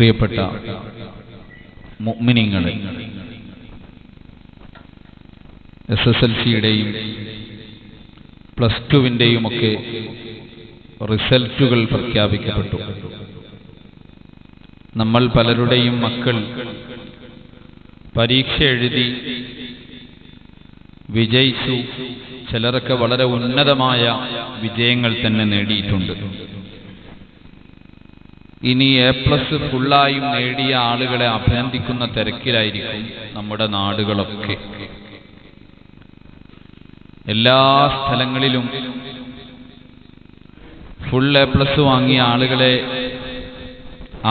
പ്രിയപ്പെട്ട മുഅ്മിനീങ്ങളെ. S S L സിയുടെയും പ്ലസ് ടുവിന്റെയും ഒക്കെ റിസൾട്ടുകൾ പ്രഖ്യാപിക്കപ്പെട്ടു. നമ്മൾ പലരുടെയും മക്കൾ പരീക്ഷ എഴുതി വിജയിച്ചു. ചിലരൊക്കെ വളരെ ഉന്നതമായ വിജയങ്ങൾ തന്നെ നേടിയിട്ടുണ്ട്. ഇനി എ പ്ലസ് ഫുള്ളായും നേടിയ ആളുകളെ അഭിനന്ദിക്കുന്ന തിരക്കിലായിരിക്കും നമ്മുടെ നാടുകളൊക്കെ. എല്ലാ സ്ഥലങ്ങളിലും ഫുൾ എ പ്ലസ് വാങ്ങിയ ആളുകളെ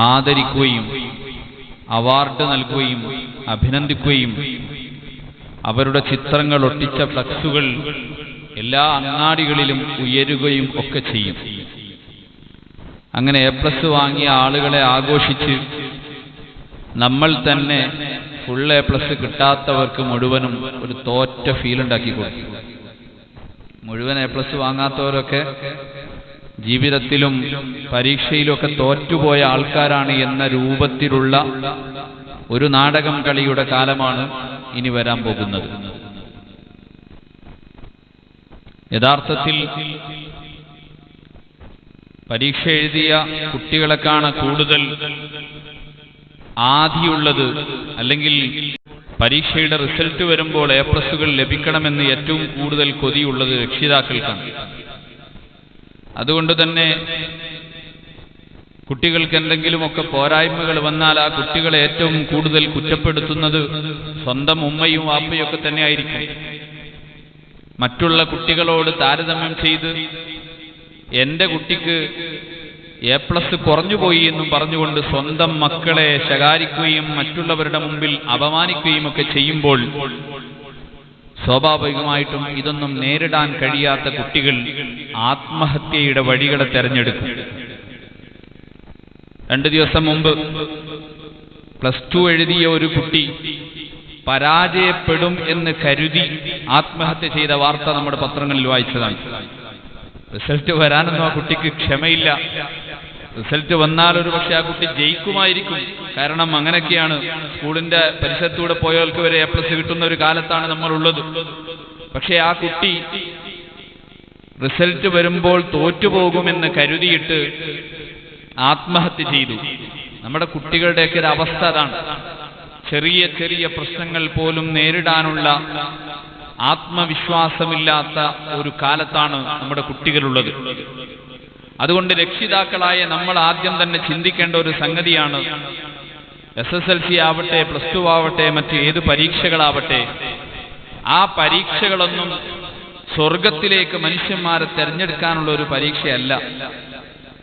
ആദരിക്കുകയും അവാർഡ് നൽകുകയും അഭിനന്ദിക്കുകയും അവരുടെ ചിത്രങ്ങൾ ഒട്ടിച്ച ഫ്ലക്സുകൾ എല്ലാ അങ്ങാടികളിലും ഉയരുകയും ഒക്കെ ചെയ്യും. അങ്ങനെ എ പ്ലസ് വാങ്ങിയ ആളുകളെ ആഘോഷിച്ച് നമ്മൾ തന്നെ ഫുൾ എ പ്ലസ് കിട്ടാത്തവർക്ക് മുഴുവനും ഒരു തോറ്റ ഫീൽ ഉണ്ടാക്കി കൊടുക്കും മുഴുവൻ എ പ്ലസ് വാങ്ങാത്തവരൊക്കെ ജീവിതത്തിലും പരീക്ഷയിലൊക്കെ തോറ്റുപോയ ആൾക്കാരാണ് എന്ന രൂപത്തിലുള്ള ഒരു നാടകം കളിയുടെ കാലമാണ് ഇനി വരാൻ പോകുന്നത്. യഥാർത്ഥത്തിൽ പരീക്ഷ എഴുതിയ കുട്ടികളെക്കാണ് കൂടുതൽ ആധിയുള്ളത്. അല്ലെങ്കിൽ പരീക്ഷയുടെ റിസൾട്ട് വരുമ്പോൾ എ പ്ലസുകൾ ലഭിക്കണമെന്ന് ഏറ്റവും കൂടുതൽ കൊതിയുള്ളത് രക്ഷിതാക്കൾക്കാണ്. അതുകൊണ്ട് തന്നെ കുട്ടികൾക്ക് എന്തെങ്കിലുമൊക്കെ പോരായ്മകൾ വന്നാൽ ആ കുട്ടികളെ ഏറ്റവും കൂടുതൽ കുറ്റപ്പെടുത്തുന്നത് സ്വന്തം ഉമ്മയും വാപ്പയും ഒക്കെ തന്നെയായിരിക്കും. മറ്റുള്ള കുട്ടികളോട് താരതമ്യം ചെയ്ത് എന്റെ കുട്ടിക്ക് എ പ്ലസ് കുറഞ്ഞുപോയി എന്നും പറഞ്ഞുകൊണ്ട് സ്വന്തം മക്കളെ ശകാരിക്കുകയും മറ്റുള്ളവരുടെ മുമ്പിൽ അപമാനിക്കുകയും ഒക്കെ ചെയ്യുമ്പോൾ സ്വാഭാവികമായിട്ടും ഇതൊന്നും നേരിടാൻ കഴിയാത്ത കുട്ടികൾ ആത്മഹത്യയുടെ വഴികളെ തെരഞ്ഞെടുക്കും. രണ്ടു ദിവസം മുമ്പ് പ്ലസ് ടു എഴുതിയ ഒരു കുട്ടി പരാജയപ്പെടും എന്ന് കരുതി ആത്മഹത്യ ചെയ്ത വാർത്ത നമ്മുടെ പത്രങ്ങളിൽ വായിച്ചതാണ്. റിസൾട്ട് വരാനൊന്നും ആ കുട്ടിക്ക് ക്ഷമയില്ല. റിസൾട്ട് വന്നാൽ ഒരു പക്ഷെ ആ കുട്ടി ജയിക്കുമായിരിക്കും. കാരണം അങ്ങനെയൊക്കെയാണ്. സ്കൂളിന്റെ പരിസരത്തൂടെ പോയവർക്ക് വരെ എ പ്ലസ് കിട്ടുന്ന ഒരു കാലത്താണ് നമ്മൾ ഉള്ളത് പക്ഷെ ആ കുട്ടി റിസൾട്ട് വരുമ്പോൾ തോറ്റുപോകുമെന്ന് കരുതിയിട്ട് ആത്മഹത്യ ചെയ്തു. നമ്മുടെ കുട്ടികളുടെയൊക്കെ ഒരു അവസ്ഥ അതാണ്. ചെറിയ ചെറിയ പ്രശ്നങ്ങൾ പോലും നേരിടാനുള്ള ആത്മവിശ്വാസമില്ലാത്ത ഒരു കാലത്താണ് നമ്മുടെ കുട്ടികളുള്ളത്. അതുകൊണ്ട് രക്ഷിതാക്കളായ നമ്മൾ ആദ്യം തന്നെ ചിന്തിക്കേണ്ട ഒരു സംഗതിയാണ് എസ് എസ് എൽ സി ആവട്ടെ പ്ലസ് ടു ആവട്ടെ മറ്റ് ഏത് പരീക്ഷകളാവട്ടെ ആ പരീക്ഷകളൊന്നും സ്വർഗത്തിലേക്ക് മനുഷ്യന്മാരെ തെരഞ്ഞെടുക്കാനുള്ള ഒരു പരീക്ഷയല്ല.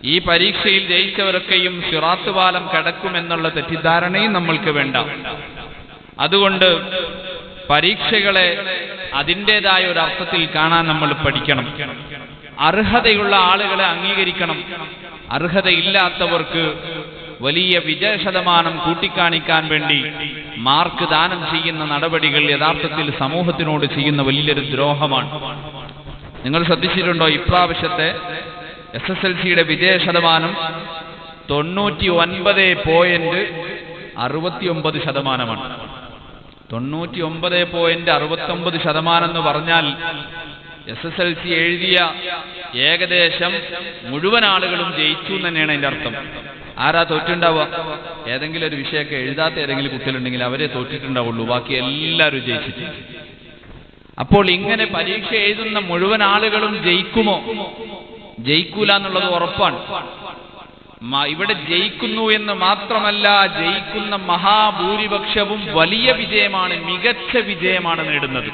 ഈ പരീക്ഷയിൽ ജയിച്ചവരൊക്കെയും സിറാത്ത് പാലം കടക്കുമെന്നുള്ള തെറ്റിദ്ധാരണയും നമ്മൾക്ക് വേണ്ട. അതുകൊണ്ട് പരീക്ഷകളെ അതിന്റെതായ ഒരു അർത്ഥത്തിൽ കാണാൻ നമ്മൾ പഠിക്കണം. അർഹതയുള്ള ആളുകളെ അംഗീകരിക്കണം. അർഹതയില്ലാത്തവർക്ക് വലിയ വിജയ ശതമാനം കൂട്ടിക്കാണിക്കാൻ വേണ്ടി മാർക്ക് ദാനം ചെയ്യുന്ന നടപടികൾ യഥാർത്ഥത്തിൽ സമൂഹത്തിനോട് ചെയ്യുന്ന വലിയൊരു ദ്രോഹമാണ്. നിങ്ങൾ ശ്രദ്ധിച്ചിട്ടുണ്ടോ? ഇപ്രാവശ്യത്തെ എസ് എസ് എൽ സിയുടെ വിജയ ശതമാനം തൊണ്ണൂറ്റി ഒൻപത് പോയിന്റ് അറുപത്തിയൊമ്പത് ശതമാനമാണ്. തൊണ്ണൂറ്റി ഒമ്പത് പോയിന്റ് അറുപത്തി ഒമ്പത് ശതമാനം എന്ന് പറഞ്ഞാൽ എസ് എസ് എൽ സി എഴുതിയ ഏകദേശം മുഴുവൻ ആളുകളും ജയിച്ചു തന്നെയാണ് അതിന്റെ അർത്ഥം. ആരാ തോറ്റുണ്ടാവുക? ഏതെങ്കിലും ഒരു വിഷയമൊക്കെ എഴുതാത്ത ഏതെങ്കിലും കുട്ടികളുണ്ടെങ്കിൽ അവരെ തോറ്റിട്ടുണ്ടാവുള്ളൂ. ബാക്കി എല്ലാവരും ജയിച്ചിട്ടുണ്ട് അപ്പോൾ ഇങ്ങനെ പരീക്ഷ എഴുതുന്ന മുഴുവൻ ആളുകളും ജയിക്കുമോ? ജയിക്കൂല എന്നുള്ളത് ഉറപ്പാണ്. ഇവിടെ ജയിക്കുന്നു എന്ന് മാത്രമല്ല ജയിക്കുന്ന മഹാഭൂരിപക്ഷവും വലിയ വിജയമാണ് മികച്ച വിജയമാണ് നേടുന്നത്.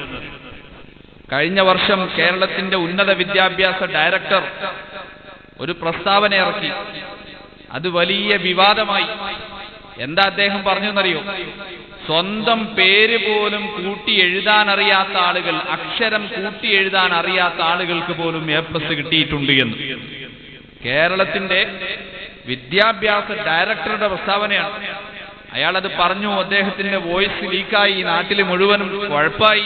കഴിഞ്ഞ വർഷം കേരളത്തിന്റെ ഉന്നത വിദ്യാഭ്യാസ ഡയറക്ടർ ഒരു പ്രസ്താവന ഇറക്കി. അത് വലിയ വിവാദമായി. എന്താ അദ്ദേഹം പറഞ്ഞെന്നറിയോ സ്വന്തം പേര് പോലും കൂട്ടി എഴുതാൻ അറിയാത്ത ആളുകൾ അക്ഷരം കൂട്ടി എഴുതാൻ അറിയാത്ത ആളുകൾക്ക് പോലും എ പ്ലസ് കിട്ടിയിട്ടുണ്ട് എന്ന്. കേരളത്തിന്റെ വിദ്യാഭ്യാസ ഡയറക്ടറുടെ പ്രസ്താവനയാണ്. അയാൾ അത് പറഞ്ഞു അദ്ദേഹത്തിന്റെ വോയിസ് ലീക്കായി നാട്ടിൽ മുഴുവനും കുഴപ്പമായി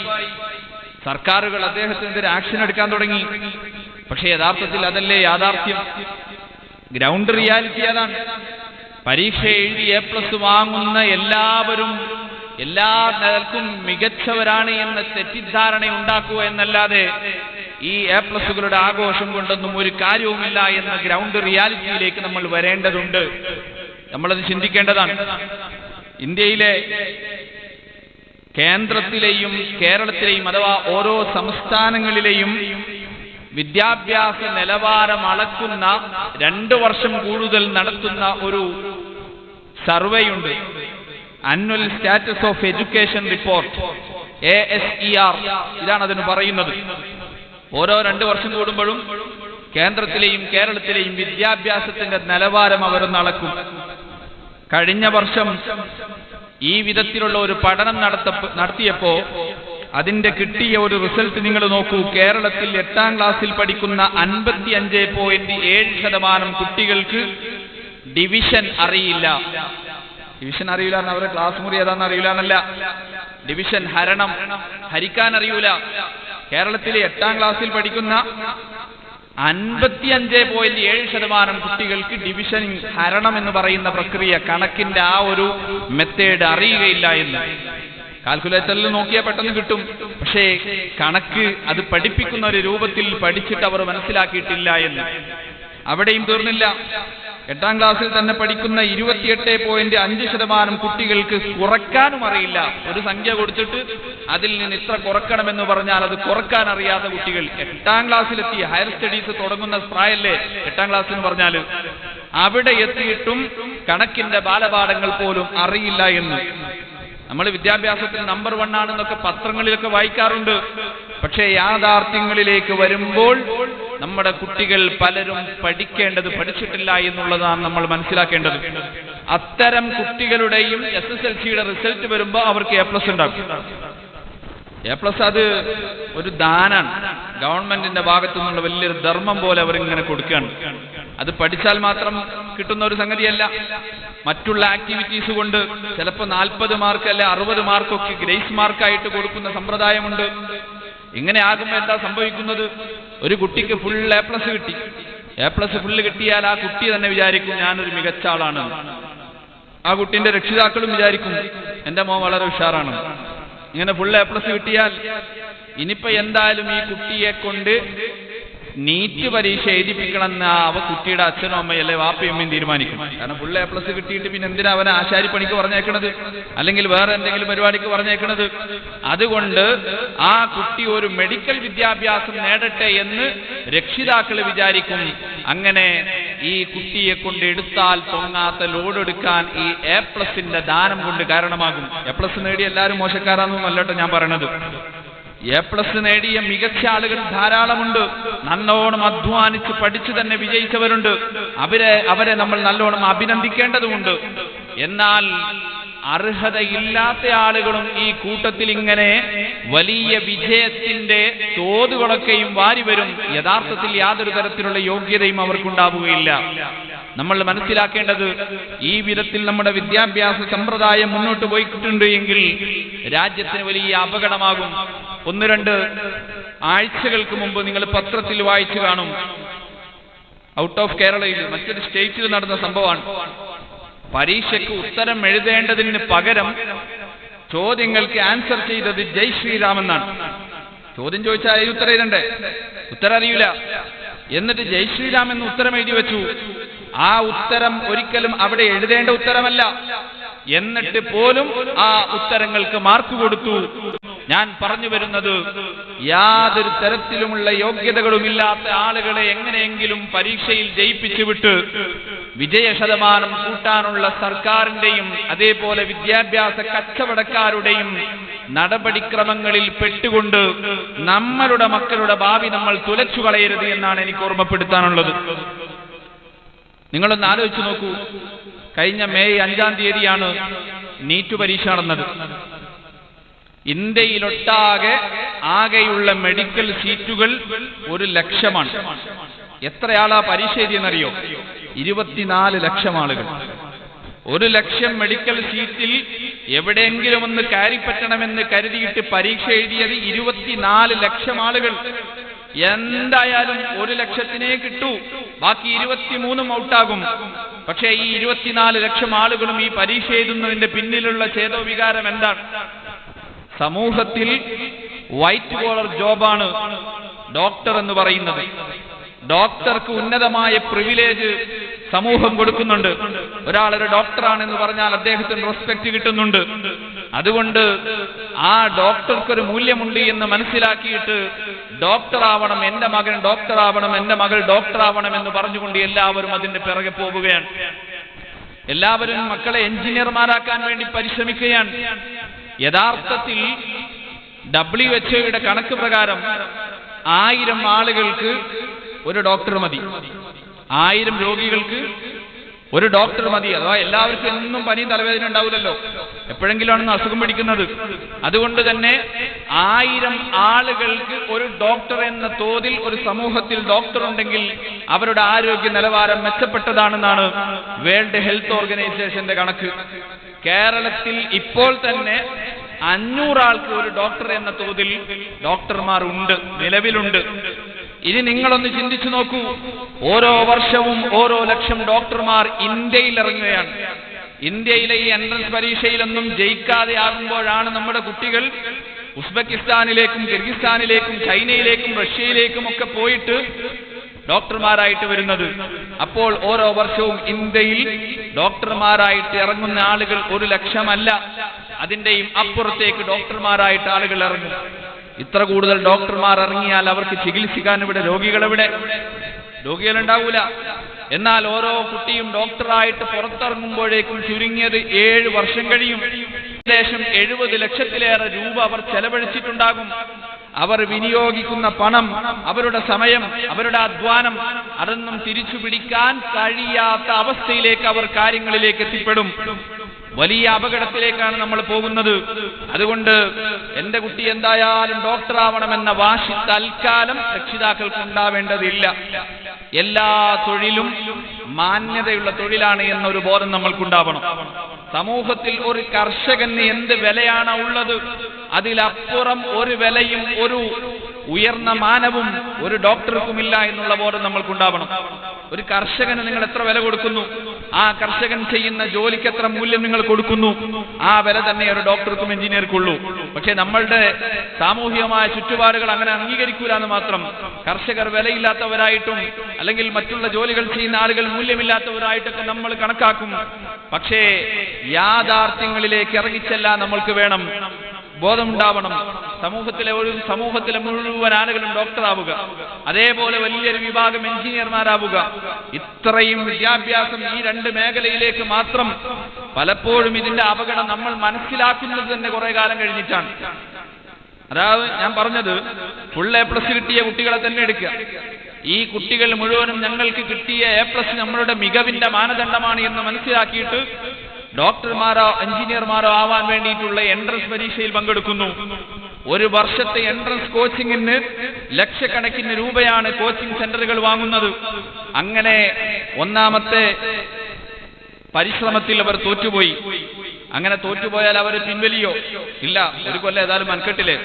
സർക്കാരുകൾ അദ്ദേഹത്തിനെതിരെ ആക്ഷൻ എടുക്കാൻ തുടങ്ങി? പക്ഷേ യഥാർത്ഥത്തിൽ അതല്ലേ യാഥാർത്ഥ്യം? ഗ്രൗണ്ട് റിയാലിറ്റി അതാണ്. പരീക്ഷ എഴുതി എ പ്ലസ് വാങ്ങുന്ന എല്ലാവരും എല്ലാ നിലക്കും മികച്ചവരാണ് എന്ന തെറ്റിദ്ധാരണ ഉണ്ടാക്കുക എന്നല്ലാതെ ഈ എ പ്ലസുകളുടെ ആഘോഷം കൊണ്ടൊന്നും ഒരു കാര്യവുമില്ല എന്ന ഗ്രൗണ്ട് റിയാലിറ്റിയിലേക്ക് നമ്മൾ വരേണ്ടതുണ്ട്. നമ്മളത് ചിന്തിക്കേണ്ടതാണ്. ഇന്ത്യയിലെ കേന്ദ്രത്തിലെയും കേരളത്തിലെയും അഥവാ ഓരോ സംസ്ഥാനങ്ങളിലെയും വിദ്യാഭ്യാസ നിലവാരം അളക്കുന്ന രണ്ട് വർഷം കൂടുതൽ നടത്തുന്ന ഒരു സർവേയുണ്ട്. Annual status of education report A S E R ഇതാണ് അതിന് പറയുന്നത്. ഓരോ രണ്ട് വർഷം കൂടുമ്പോഴും കേന്ദ്രത്തിലെയും കേരളത്തിലെയും വിദ്യാഭ്യാസത്തിന്റെ നിലവാരം അവരൊന്ന് അളക്കും. കഴിഞ്ഞ വർഷം ഈ വിധത്തിലുള്ള ഒരു പഠനം നടത്ത നടത്തിയപ്പോ അതിന്റെ കിട്ടിയ ഒരു റിസൾട്ട് നിങ്ങൾ നോക്കൂ. കേരളത്തിൽ എട്ടാം ക്ലാസ്സിൽ പഠിക്കുന്ന അൻപത്തി അഞ്ച് പോയിന്റ് ഏഴ് ശതമാനം കുട്ടികൾക്ക് ഡിവിഷൻ അറിയില്ല. ഡിവിഷൻ അറിയില്ല അവരുടെ ക്ലാസ് മുറി ഏതാണെന്ന് അറിയില്ല എന്നല്ല ഡിവിഷൻ ഹരണം ഹരിക്കാൻ അറിയൂല. കേരളത്തിലെ എട്ടാം ക്ലാസ്സിൽ പഠിക്കുന്ന അൻപത്തിയഞ്ച് പോയിന്റ് ഏഴ് ശതമാനം കുട്ടികൾക്ക് ഡിവിഷൻ ഹരണം എന്ന് പറയുന്ന പ്രക്രിയ കണക്കിന്റെ ആ ഒരു മെത്തേഡ് അറിയുകയില്ല എന്ന്. കാൽക്കുലേറ്ററിൽ നോക്കിയാൽ പെട്ടെന്ന് കിട്ടും. പക്ഷേ കണക്ക് അത് പഠിപ്പിക്കുന്ന ഒരു രൂപത്തിൽ പഠിച്ചിട്ട് അവർ മനസ്സിലാക്കിയിട്ടില്ല എന്ന്. അവിടെയും തീർന്നില്ല. എട്ടാം ക്ലാസ്സിൽ തന്നെ പഠിക്കുന്ന ഇരുപത്തിയെട്ട് പോയിന്റ് അഞ്ച് ശതമാനം കുട്ടികൾക്ക് കുറക്കാനും അറിയില്ല. ഒരു സംഖ്യ കൊടുത്തിട്ട് അതിൽ നിന്ന് ഇത്ര കുറക്കണമെന്ന് പറഞ്ഞാൽ അത് കുറയ്ക്കാൻ അറിയാത്ത കുട്ടികൾ എട്ടാം ക്ലാസ്സിലെത്തി. ഹയർ സ്റ്റഡീസ് തുടങ്ങുന്ന പ്രായല്ലേ? എട്ടാം ക്ലാസ് എന്ന് പറഞ്ഞാൽ അവിടെ എത്തിയിട്ടും കണക്കിന്റെ ബാലപാഠങ്ങൾ പോലും അറിയില്ല എന്ന്. നമ്മൾ വിദ്യാഭ്യാസത്തിൽ നമ്പർ വൺ ആണെന്നൊക്കെ പത്രങ്ങളിലൊക്കെ വായിക്കാറുണ്ട്. പക്ഷേ യാഥാർത്ഥ്യങ്ങളിലേക്ക് വരുമ്പോൾ നമ്മുടെ കുട്ടികൾ പലരും പഠിക്കേണ്ടത് പഠിച്ചിട്ടില്ല എന്നുള്ളതാണ് നമ്മൾ മനസ്സിലാക്കേണ്ടത്. അത്തരം കുട്ടികളുടെയും എസ് എസ് എൽ സിയുടെ റിസൾട്ട് വരുമ്പോൾ അവർക്ക് എ പ്ലസ് ഉണ്ടാകും. എ പ്ലസ് അത് ഒരു ദാനാണ്. ഗവൺമെന്റിന്റെ ഭാഗത്തു നിന്നുള്ള വലിയൊരു ധർമ്മം പോലെ അവർ അവരിങ്ങനെ കൊടുക്കുകയാണ്. അത് പഠിച്ചാൽ മാത്രം കിട്ടുന്ന ഒരു സംഗതിയല്ല. മറ്റുള്ള ആക്ടിവിറ്റീസ് കൊണ്ട് ചിലപ്പോൾ നാൽപ്പത് മാർക്ക് അല്ലെ അറുപത് മാർക്കൊക്കെ ഗ്രേസ് മാർക്കായിട്ട് കൊടുക്കുന്ന സമ്പ്രദായമുണ്ട്. ഇങ്ങനെ എന്താ സംഭവിക്കുന്നത്? ഒരു കുട്ടിക്ക് ഫുൾ എ പ്ലസ് കിട്ടി. എ പ്ലസ് ഫുള്ള് കിട്ടിയാൽ ആ കുട്ടി തന്നെ വിചാരിക്കും ഞാനൊരു മികച്ച ആളാണ് ആ കുട്ടിന്റെ രക്ഷിതാക്കളും വിചാരിക്കും എന്റെ മോൻ വളരെ ഉഷാറാണ്. ഇങ്ങനെ ഫുൾ എ പ്ലസ് കിട്ടിയാൽ ഇനിയിപ്പോ എന്തായാലും ഈ കുട്ടിയെ കൊണ്ട് നീറ്റ് പരീക്ഷ എഴുതിപ്പിക്കണമെന്ന് അവ കുട്ടിയുടെ അച്ഛനും അമ്മയും അല്ലെ വാപ്പയമ്മയും തീരുമാനിക്കും. കാരണം ഫുൾ എ പ്ലസ് കിട്ടിയിട്ട് പിന്നെ എന്തിനാ അവനെ ആശാരി പണിക്ക് പറഞ്ഞേക്കണത്? അല്ലെങ്കിൽ വേറെ എന്തെങ്കിലും പരിപാടിക്ക് പറഞ്ഞേക്കണത്? അതുകൊണ്ട് ആ കുട്ടി ഒരു മെഡിക്കൽ വിദ്യാഭ്യാസം നേടട്ടെ എന്ന് രക്ഷിതാക്കൾ വിചാരിക്കും. അങ്ങനെ ഈ കുട്ടിയെ കൊണ്ട് എടുത്താൽ പൊങ്ങാത്ത ലോഡ് എടുക്കാൻ ഈ എ പ്ലസിന്റെ ദാനം കൊണ്ട് കാരണമാകും. എ പ്ലസ് നേടി എല്ലാവരും മോശക്കാരാണെന്നും അല്ലട്ടോ ഞാൻ പറയണത്. എ പ്ലസ് നേടിയ മികച്ച ആളുകൾ ധാരാളമുണ്ട്. നല്ലോണം അധ്വാനിച്ച് പഠിച്ചു തന്നെ വിജയിച്ചവരുണ്ട്. അവരെ അവരെ നമ്മൾ നല്ലോണം അഭിനന്ദിക്കേണ്ടതുമുണ്ട്. എന്നാൽ അർഹതയില്ലാത്ത ആളുകളും ഈ കൂട്ടത്തിൽ ഇങ്ങനെ വലിയ വിജയത്തിന്റെ തോതുകളൊക്കെയും വാരി വരും. യഥാർത്ഥത്തിൽ യാതൊരു തരത്തിലുള്ള യോഗ്യതയും അവർക്കുണ്ടാവുകയില്ല. നമ്മൾ മനസ്സിലാക്കേണ്ടത് ഈ വിധത്തിൽ നമ്മുടെ വിദ്യാഭ്യാസ സമ്പ്രദായം മുന്നോട്ട് പോയിട്ടുണ്ട് എങ്കിൽ രാജ്യത്തിന് വലിയ അപകടമാകും. ഒന്ന് രണ്ട്. ആഴ്ചകൾക്ക് മുമ്പ് നിങ്ങൾ പത്രത്തിൽ വായിച്ചു കാണും. ഔട്ട് ഓഫ് കേരളയിൽ മറ്റൊരു സ്റ്റേറ്റിൽ നടന്ന സംഭവമാണ്. പരീക്ഷയ്ക്ക് ഉത്തരം എഴുതേണ്ടതിന് പകരം ചോദ്യങ്ങൾക്ക് ആൻസർ ചെയ്തത് ജയ് ശ്രീരാം എന്നാണ്. ചോദ്യം ചോദിച്ചാൽ ഏത് ഉത്തരം എഴുതണ്ടേ? ഉത്തരം അറിയില്ല. എന്നിട്ട് ജയ് ശ്രീരാം എന്ന് ഉത്തരം എഴുതി വെച്ചു. ആ ഉത്തരം ഒരിക്കലും അവിടെ എഴുതേണ്ട ഉത്തരമല്ല. എന്നിട്ട് പോലും ആ ഉത്തരങ്ങൾക്ക് മാർക്ക് കൊടുത്തു. ഞാൻ പറഞ്ഞു വരുന്നത് യാതൊരു തരത്തിലുമുള്ള യോഗ്യതകളുമില്ലാത്ത ആളുകളെ എങ്ങനെയെങ്കിലും പരീക്ഷയിൽ ജയിപ്പിച്ചുവിട്ട് വിജയ ശതമാനം കൂട്ടാനുള്ള സർക്കാരിന്റെയും അതേപോലെ വിദ്യാഭ്യാസ കച്ചവടക്കാരുടെയും നടപടിക്രമങ്ങളിൽ പെട്ടുകൊണ്ട് നമ്മളുടെ മക്കളുടെ ഭാവി നമ്മൾ തുലച്ചു കളയരുത് എന്നാണ് എനിക്ക് ഓർമ്മപ്പെടുത്താനുള്ളത്. നിങ്ങളൊന്ന് ആലോചിച്ചു നോക്കൂ. കഴിഞ്ഞ മെയ് അഞ്ചാം തീയതിയാണ് നീറ്റ് പരീക്ഷ നടന്നത്. ഇന്ത്യയിലൊട്ടാകെ ആകെയുള്ള മെഡിക്കൽ സീറ്റുകൾ ഒരു ലക്ഷമാണ്. എത്രയാളാ പരീക്ഷ എഴുതിയെന്നറിയോ ഇരുപത്തിനാല് ലക്ഷം ആളുകൾ. ഒരു ലക്ഷം മെഡിക്കൽ സീറ്റിൽ എവിടെയെങ്കിലും ഒന്ന് കയറിപ്പറ്റണമെന്ന് കരുതിയിട്ട് പരീക്ഷ എഴുതിയത് ഇരുപത്തിനാല് ലക്ഷം ആളുകൾ. എന്തായാലും ഒരു ലക്ഷത്തിനേ കിട്ടൂ. ബാക്കി ഇരുപത്തിമൂന്നും ഔട്ടാകും. പക്ഷേ ഈ ഇരുപത്തിനാല് ലക്ഷം ആളുകളും ഈ പരീക്ഷ എഴുതുന്നതിന്റെ പിന്നിലുള്ള ചേതോവികാരം എന്താണ്? സമൂഹത്തിൽ വൈറ്റ് കോളർ ജോബാണ് ഡോക്ടർ എന്ന് പറയുന്നത്. ഡോക്ടർക്ക് ഉന്നതമായ പ്രിവിലേജ് സമൂഹം കൊടുക്കുന്നുണ്ട്. ഒരാളൊരു ഡോക്ടറാണെന്ന് പറഞ്ഞാൽ അദ്ദേഹത്തിന് റെസ്പെക്ട് കിട്ടുന്നുണ്ട്. അതുകൊണ്ട് ആ ഡോക്ടർക്കൊരു മൂല്യമുണ്ട് എന്ന് മനസ്സിലാക്കിയിട്ട് ഡോക്ടറാവണം എന്റെ മകൻ ഡോക്ടറാവണം എന്റെ മകൾ ഡോക്ടറാവണം എന്ന് പറഞ്ഞുകൊണ്ട് എല്ലാവരും അതിന്റെ പിറകെ പോവുകയാണ്. എല്ലാവരും മക്കളെ എഞ്ചിനീയർമാരാക്കാൻ വേണ്ടി പരിശ്രമിക്കുകയാണ്. യഥാർത്ഥത്തിൽ ഡബ്ല്യു എച്ച് ഒയുടെ കണക്ക് പ്രകാരം ആയിരം ആളുകൾക്ക് ഒരു ഡോക്ടർ മതി. ആയിരം രോഗികൾക്ക് ഒരു ഡോക്ടർ മതി. അഥവാ എല്ലാവർക്കും എന്നും പനി തലവേദന ഉണ്ടാവില്ലല്ലോ. എപ്പോഴെങ്കിലുമാണ് അസുഖം പിടിക്കുന്നത്. അതുകൊണ്ട് തന്നെ ആയിരം ആളുകൾക്ക് ഒരു ഡോക്ടർ എന്ന തോതിൽ ഒരു സമൂഹത്തിൽ ഡോക്ടർ ഉണ്ടെങ്കിൽ അവരുടെ ആരോഗ്യ നിലവാരം മെച്ചപ്പെട്ടതാണെന്നാണ് വേൾഡ് ഹെൽത്ത് ഓർഗനൈസേഷന്റെ കണക്ക്. കേരളത്തിൽ ഇപ്പോൾ തന്നെ അഞ്ഞൂറാൾക്ക് ഒരു ഡോക്ടർ എന്ന തോതിൽ ഡോക്ടർമാർ ഉണ്ട് നിലവിലുണ്ട്. ഇനി നിങ്ങളൊന്ന് ചിന്തിച്ചു നോക്കൂ. ഓരോ വർഷവും ഓരോ ലക്ഷം ഡോക്ടർമാർ ഇന്ത്യയിൽ ഇറങ്ങുകയാണ്. ഇന്ത്യയിലെ ഈ എൻട്രൻസ് പരീക്ഷയിലൊന്നും ജയിക്കാതെ ആകുമ്പോഴാണ് നമ്മുടെ കുട്ടികൾ ഉസ്ബെക്കിസ്ഥാനിലേക്കും കിർഗിസ്ഥാനിലേക്കും ചൈനയിലേക്കും റഷ്യയിലേക്കും ഒക്കെ പോയിട്ട് ഡോക്ടർമാരായിട്ട് വരുന്നത്. അപ്പോൾ ഓരോ വർഷവും ഇന്ത്യയിൽ ഡോക്ടർമാരായിട്ട് ഇറങ്ങുന്ന ആളുകൾ ഒരു ലക്ഷമല്ല. അതിന്റെയും അപ്പുറത്തേക്ക് ഡോക്ടർമാരായിട്ട് ആളുകൾ ഇറങ്ങും. ഇത്ര കൂടുതൽ ഡോക്ടർമാർ ഇറങ്ങിയാൽ അവർക്ക് ചികിത്സിക്കാൻ ഇവിടെ രോഗികളെവിടെ രോഗികളുണ്ടാവൂല. എന്നാൽ ഓരോ കുട്ടിയും ഡോക്ടറായിട്ട് പുറത്തിറങ്ങുമ്പോഴേക്കും ചുരുങ്ങിയത് ഏഴ് വർഷം കഴിയും. ഏകദേശം എഴുപത് ലക്ഷത്തിലേറെ രൂപ അവർ ചെലവഴിച്ചിട്ടുണ്ടാകും. അവർ വിനിയോഗിക്കുന്ന പണം അവരുടെ സമയം അവരുടെ അധ്വാനം അതൊന്നും തിരിച്ചു പിടിക്കാൻ കഴിയാത്ത അവസ്ഥയിലേക്ക് അവർ കാര്യങ്ങളിലേക്ക് എത്തിപ്പെടും. വലിയ അപകടത്തിലേക്കാണ് നമ്മൾ പോകുന്നത്. അതുകൊണ്ട് എന്റെ കുട്ടി എന്തായാലും ഡോക്ടർ ആവണമെന്ന വാശി തൽക്കാലം രക്ഷിതാക്കൾക്ക് ഉണ്ടാവേണ്ടതില്ല. എല്ലാ തൊഴിലും മാന്യതയുള്ള തൊഴിലാണ് എന്നൊരു ബോധം നമ്മൾക്കുണ്ടാവണം. സമൂഹത്തിൽ ഒരു കർഷകന് എന്ത് വിലയാണ് ഉള്ളത് അതിലപ്പുറം ഒരു വിലയും ഒരു ഉയർന്ന മാനവും ഒരു ഡോക്ടർക്കുമില്ല എന്നുള്ള ബോധം നമ്മൾക്കുണ്ടാവണം. ഒരു കർഷകന് നിങ്ങൾ എത്ര വില കൊടുക്കുന്നു? ആ കർഷകൻ ചെയ്യുന്ന ജോലിക്ക് എത്ര മൂല്യം നിങ്ങൾ കൊടുക്കുന്നു? ആ വില തന്നെ ഒരു ഡോക്ടർക്കും എഞ്ചിനീയർക്കുള്ളൂ. പക്ഷെ നമ്മളുടെ സാമൂഹികമായ ചുറ്റുപാടുകൾ അങ്ങനെ അംഗീകരിക്കൂല എന്ന് മാത്രം കർഷകർ വിലയില്ലാത്തവരായിട്ടും അല്ലെങ്കിൽ മറ്റുള്ള ജോലികൾ ചെയ്യുന്ന ആളുകൾ മൂല്യമില്ലാത്തവരായിട്ടൊക്കെ നമ്മൾ കണക്കാക്കും. പക്ഷേ യാഥാർത്ഥ്യങ്ങളിലേക്ക് ഇറങ്ങിച്ചല്ല നമ്മൾക്ക് വേണം. ബോധമുണ്ടാവണം. സമൂഹത്തിലെ ഒരു സമൂഹത്തിലെ മുഴുവൻ ആളുകളും ഡോക്ടറാവുക. അതേപോലെ വലിയൊരു വിഭാഗം എഞ്ചിനീയർമാരാവുക. ഇത്രയും വിദ്യാഭ്യാസം ഈ രണ്ട് മേഖലയിലേക്ക് മാത്രം പലപ്പോഴും ഇതിന്റെ അപകടം നമ്മൾ മനസ്സിലാക്കുന്നത് തന്നെ കുറെ കാലം കഴിഞ്ഞിട്ടാണ്. അതായത് ഞാൻ പറഞ്ഞത് ഫുൾ എ പ്ലസ് കിട്ടിയ കുട്ടികളെ തന്നെ എടുക്കുക. ഈ കുട്ടികൾ മുഴുവനും ഞങ്ങൾക്ക് കിട്ടിയ എ പ്ലസ് നമ്മളുടെ മികവിന്റെ മാനദണ്ഡമാണ് എന്ന് മനസ്സിലാക്കിയിട്ട് ഡോക്ടർമാരോ എഞ്ചിനീയർമാരോ ആവാൻ വേണ്ടിയിട്ടുള്ള എൻട്രൻസ് പരീക്ഷയിൽ പങ്കെടുക്കുന്നു. ഒരു വർഷത്തെ എൻട്രൻസ് കോച്ചിങ്ങിന് ലക്ഷക്കണക്കിന് രൂപയാണ് കോച്ചിങ് സെന്ററുകൾ വാങ്ങുന്നത്. അങ്ങനെ ഒന്നാമത്തെ പരിശ്രമത്തിൽ അവർ തോറ്റുപോയി. അങ്ങനെ തോറ്റുപോയാൽ അവർ പിൻവലിയോ? ഇല്ല ഒരു കൊല്ലം ഏതായാലും മനക്കെട്ടില്ലേ?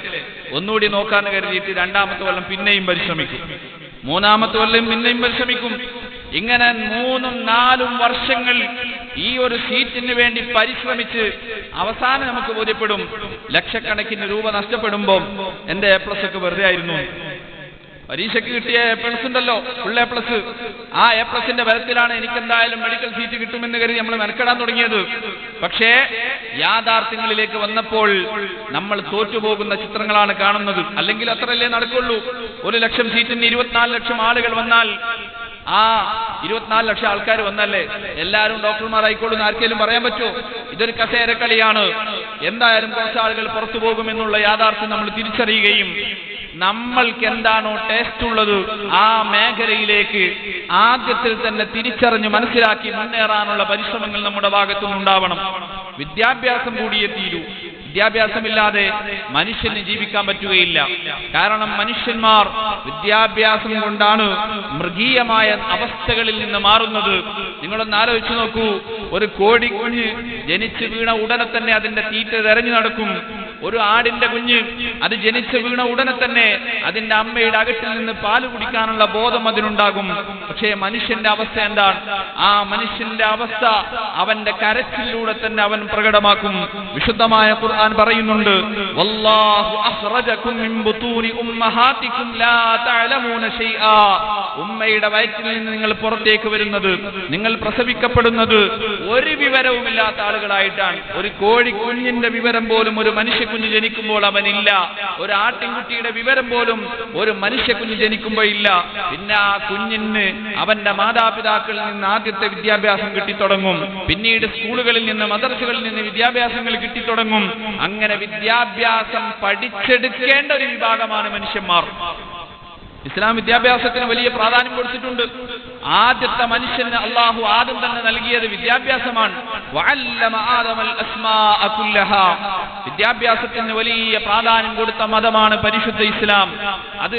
ഒന്നുകൂടി നോക്കാന്ന് കരുതിയിട്ട് രണ്ടാമത്തെ കൊല്ലം പിന്നെയും പരിശ്രമിക്കും. മൂന്നാമത്തെ കൊല്ലം പിന്നെയും പരിശ്രമിക്കും. ഇങ്ങനെ മൂന്നും നാലും വർഷങ്ങൾ ഈ ഒരു സീറ്റിന് വേണ്ടി പരിശ്രമിച്ച് അവസാനം നമുക്ക് ബോധ്യപ്പെടും. ലക്ഷക്കണക്കിന് രൂപ നഷ്ടപ്പെടുമ്പോൾ എന്റെ എ പ്ലസ് ഒക്കെ വെറുതെ ആയിരുന്നു. പരീക്ഷയ്ക്ക് കിട്ടിയ എ പ്ലസ് ഉണ്ടല്ലോ ഫുൾ എ പ്ലസ് ആ എ പ്ലസിന്റെ ബലത്തിലാണ് എനിക്ക് എന്തായാലും മെഡിക്കൽ സീറ്റ് കിട്ടുമെന്ന് കരുതി നമ്മൾ മെനക്കെടാൻ തുടങ്ങിയത്. പക്ഷേ യാഥാർത്ഥ്യങ്ങളിലേക്ക് വന്നപ്പോൾ നമ്മൾ തോറ്റുപോകുന്ന ചിത്രങ്ങളാണ് കാണുന്നത്. അല്ലെങ്കിൽ അത്രയല്ലേ നടക്കുള്ളൂ. ഒരു ലക്ഷം സീറ്റിന് ഇരുപത്തിനാല് ലക്ഷം ആളുകൾ വന്നാൽ ആ ഇരുപത്തിനാല് ലക്ഷം ആൾക്കാർ വന്നല്ലേ? എല്ലാവരും ഡോക്ടർമാരായിക്കോളും ആർക്കെങ്കിലും പറയാൻ പറ്റുമോ? ഇതൊരു കസേരക്കളിയാണ്. എന്തായാലും കുറച്ച് ആളുകൾ പുറത്തു പോകുമെന്നുള്ള യാഥാർത്ഥ്യം നമ്മൾ തിരിച്ചറിയുകയും നമ്മൾക്ക് എന്താണോ ടേസ്റ്റ് ഉള്ളത് ആ മേഖലയിലേക്ക് ആദ്യത്തിൽ തന്നെ തിരിച്ചറിഞ്ഞ് മനസ്സിലാക്കി മുന്നേറാനുള്ള പരിശ്രമങ്ങൾ നമ്മുടെ ഭാഗത്തുനിന്നുണ്ടാവണം വിദ്യാഭ്യാസം കൂടിയേ തീരൂ വിദ്യാഭ്യാസമില്ലാതെ മനുഷ്യന് ജീവിക്കാൻ പറ്റുകയില്ല. കാരണം മനുഷ്യന്മാർ വിദ്യാഭ്യാസം കൊണ്ടാണ് മൃഗീയമായ അവസ്ഥകളിൽ നിന്ന് മാറുന്നത്. നിങ്ങളൊന്ന് ആലോചിച്ചു നോക്കൂ. ഒരു കോടിക്കുഞ്ഞ് ജനിച്ചു വീണ ഉടനെ തന്നെ അതിന്റെ തീറ്റ തെരഞ്ഞു നടക്കും. ഒരു ആടിന്റെ കുഞ്ഞ് അത് ജനിച്ചു വീണ ഉടനെ തന്നെ അതിന്റെ അമ്മയുടെ അകറ്റിൽ നിന്ന് പാൽ കുടിക്കാനുള്ള ബോധം അതിനുണ്ടാകും. പക്ഷേ മനുഷ്യന്റെ അവസ്ഥ എന്താണ് ആ മനുഷ്യന്റെ അവസ്ഥ അവന്റെ കരച്ചിലൂടെ തന്നെ അവൻ പ്രകടമാക്കും. വിശുദ്ധമായ ഖുർആൻ പറയുന്നുണ്ട് ഉമ്മയുടെ വയറ്റിൽ നിന്ന് നിങ്ങൾ പുറത്തേക്ക് വരുന്നത് നിങ്ങൾ പ്രസവിക്കപ്പെടുന്നത് ഒരു വിവരവുമില്ലാത്ത ആളുകളായിട്ടാണ്. ഒരു കോഴിക്കുഞ്ഞിന്റെ വിവരം പോലും ഒരു മനുഷ്യക്കുഞ്ഞ് ജനിക്കുമ്പോൾ അവനില്ല. ഒരു ആട്ടിൻകുട്ടിയുടെ വിവരം പോലും ഒരു മനുഷ്യക്കുഞ്ഞ് ജനിക്കുമ്പോൾ ഇല്ല. പിന്നെ ആ കുഞ്ഞിന് അവന്റെ മാതാപിതാക്കളിൽ നിന്ന് ആദ്യത്തെ വിദ്യാഭ്യാസം കിട്ടിത്തുടങ്ങും. പിന്നീട് സ്കൂളുകളിൽ നിന്ന് മദർസകളിൽ നിന്ന് വിദ്യാഭ്യാസങ്ങൾ കിട്ടിത്തുടങ്ങും. അങ്ങനെ വിദ്യാഭ്യാസം പഠിച്ചെടുക്കേണ്ട ഒരു വിഭാഗമാണ് മനുഷ്യന്മാർ. ഇസ്ലാം വിദ്യാഭ്യാസത്തിന് വലിയ പ്രാധാന്യം കൊടുത്തിട്ടുണ്ട്. ആദ്യത്തെ മനുഷ്യന് അള്ളാഹു ആദ്യം തന്നെ നൽകിയത് വിദ്യാഭ്യാസമാണ്. വിദ്യാഭ്യാസത്തിന് വലിയ പ്രാധാന്യം കൊടുത്ത മതമാണ് പരിശുദ്ധ ഇസ്ലാം. അത്